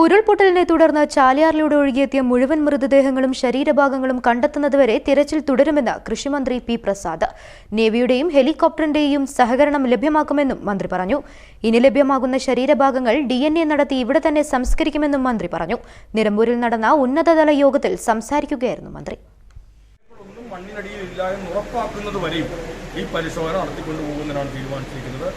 ഉരുൾപൊട്ടലിനെ തുടർന്ന് ചാലിയാറിലൂടെ ഒഴുകിയെത്തിയ മുഴുവൻ മൃതദേഹങ്ങളും ശരീരഭാഗങ്ങളും കണ്ടെത്തുന്നതുവരെ തിരച്ചിൽ തുടരുമെന്ന് കൃഷിമന്ത്രി പി പ്രസാദ്. നേവിയുടെയും ഹെലികോപ്റ്ററിന്റെയും സഹകരണം ലഭ്യമാക്കുമെന്നും മന്ത്രി പറഞ്ഞു. ഇനി ലഭ്യമാകുന്ന ശരീരഭാഗങ്ങൾ ഡി എൻ എ നടത്തി ഇവിടെ തന്നെ സംസ്കരിക്കുമെന്നും മന്ത്രി പറഞ്ഞു. നിലമ്പൂരിൽ നടന്ന ഉന്നതതല യോഗത്തിൽ സംസാരിക്കുകയായിരുന്നു മന്ത്രി. മണ്ണിനടിയിൽ ഉറപ്പാക്കുന്നത് വരെയും ഈ പരിശോധന നടത്തിക്കൊണ്ടു പോകുന്നതിനാണ് തീരുമാനിച്ചിരിക്കുന്നത്.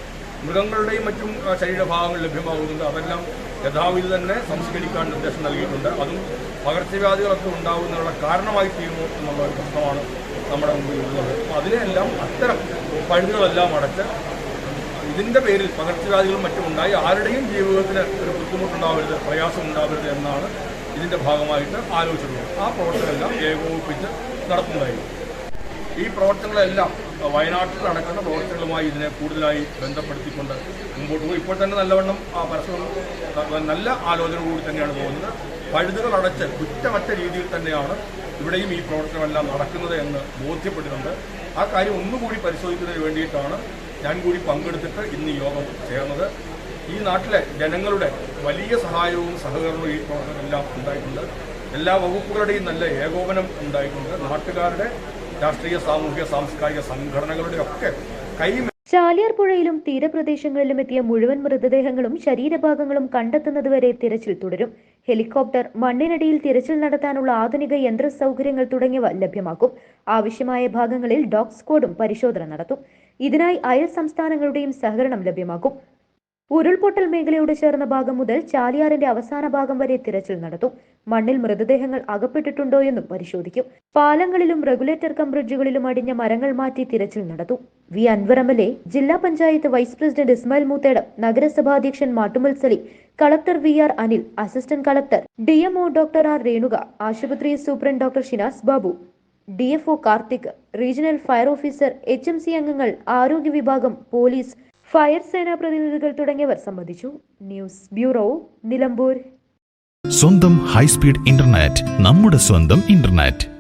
മൃഗങ്ങളുടെയും മറ്റും ശരീരഭാഗങ്ങൾ ലഭ്യമാകുന്നുണ്ട്. അതെല്ലാം യഥാവിധി തന്നെ സംസ്കരിക്കാൻ നിർദ്ദേശം നൽകിയിട്ടുണ്ട്. അതും പകർച്ചവ്യാധികളൊക്കെ ഉണ്ടാകുന്നതിനുള്ള കാരണമായി തീരുമോ എന്നുള്ള ഒരു പ്രശ്നമാണ് നമ്മുടെ മുമ്പിൽ ഉള്ളത്. അപ്പോൾ അതിനെല്ലാം അത്തരം പഴുതുകളെല്ലാം അടച്ച് ഇതിന്റെ പേരിൽ പകർച്ചവ്യാധികളും മറ്റും ഉണ്ടായി ആരുടെയും ജീവിതത്തിന് ഒരു ബുദ്ധിമുട്ടുണ്ടാവരുത് പ്രയാസം ഉണ്ടാവരുത് എന്നാണ് ഇതിന്റെ ഭാഗമായിട്ട് ആലോചിച്ചിട്ടുള്ളത്. ആ പ്രവർത്തനമെല്ലാം ഏകോപിപ്പിച്ച് നടത്തുന്നതായിരിക്കും ഈ പ്രവർത്തനങ്ങളെല്ലാം വയനാട്ടിൽ നടക്കുന്ന പ്രവർത്തനങ്ങളുമായി ഇതിനെ കൂടുതലായി ബന്ധപ്പെടുത്തിക്കൊണ്ട് മുമ്പോട്ട് പോകും. ഇപ്പോൾ തന്നെ നല്ലവണ്ണം പരസ്പരം നല്ല ആലോചന കൂടി തന്നെയാണ് പോകുന്നത്. പഴുതുകൾ അടച്ച് കുറ്റമറ്റ രീതിയിൽ തന്നെയാണ് ഇവിടെയും ഈ പ്രവർത്തനമെല്ലാം നടക്കുന്നത് എന്ന് ബോധ്യപ്പെട്ടിട്ടുണ്ട്. ആ കാര്യം ഒന്നുകൂടി പരിശോധിക്കുന്നതിന് വേണ്ടിയിട്ടാണ് ഞാൻ കൂടി പങ്കെടുത്തിട്ട് ഇന്ന് യോഗം ചേർന്നത്. ഈ നാട്ടിലെ ജനങ്ങളുടെ വലിയ സഹായവും സഹകരണവും ഈ പ്രവർത്തനമെല്ലാം ഉണ്ടായിട്ടുണ്ട്. എല്ലാ വകുപ്പുകളുടെയും നല്ല ഏകോപനം ഉണ്ടായിട്ടുണ്ട്. നാട്ടുകാരുടെ രാഷ്ട്രീയ സാമൂഹിക സാംസ്കാരിക സംഘടനകളുടെ ഒക്കെ കൈ ചാലിയാർ പുഴയിലും തീരപ്രദേശങ്ങളിലും എത്തിയ മുഴുവൻ മൃതദേഹങ്ങളും ശരീരഭാഗങ്ങളും കണ്ടെത്തുന്നതുവരെ തിരച്ചിൽ തുടരും. ഹെലികോപ്റ്റർ മണ്ണിനടിയിൽ തിരച്ചിൽ നടത്താനുള്ള ആധുനിക യന്ത്ര സൗകര്യങ്ങൾ തുടങ്ങിയവ ലഭ്യമാക്കും. ആവശ്യമായ ഭാഗങ്ങളിൽ ഡോഗ് സ്ക്വാഡും പരിശോധന നടത്തും. ഇതിനായി അയൽ സംസ്ഥാനങ്ങളുടെയും സഹകരണം ലഭ്യമാക്കും. ഉരുൾപൊട്ടൽ മേഖലയോട് ചേർന്ന ഭാഗം മുതൽ ചാലിയാറിന്റെ അവസാന ഭാഗം വരെ തിരച്ചിൽ നടത്തും. മണ്ണിൽ മൃതദേഹങ്ങൾ അകപ്പെട്ടിട്ടുണ്ടോ എന്നും പരിശോധിക്കും. പാലങ്ങളിലും റെഗുലേറ്റർ കം ബ്രിഡ്ജുകളിലും അടിഞ്ഞ മരങ്ങൾ മാറ്റി തിരച്ചിൽ നടത്തും. V Anvar M L A ജില്ലാ panchayat vice president Ismail Moothedam നഗരസഭാധ്യക്ഷൻ Mattumal Salim collector V R Anil assistant collector D MO doctor R Renuka ആശുപത്രി superintendent doctor Shinas Babu D F O Karthik regional fire officer H M C അംഗങ്ങൾ ആരോഗ്യ വിഭാഗം police fire സേനാ പ്രതിനിധികൾ തുടങ്ങിയവർ സംബന്ധിച്ചു. News bureau Nilambur. സ്വന്തം high speed internet നമ്മുടെ സ്വന്തം ഇന്റർനെറ്റ്.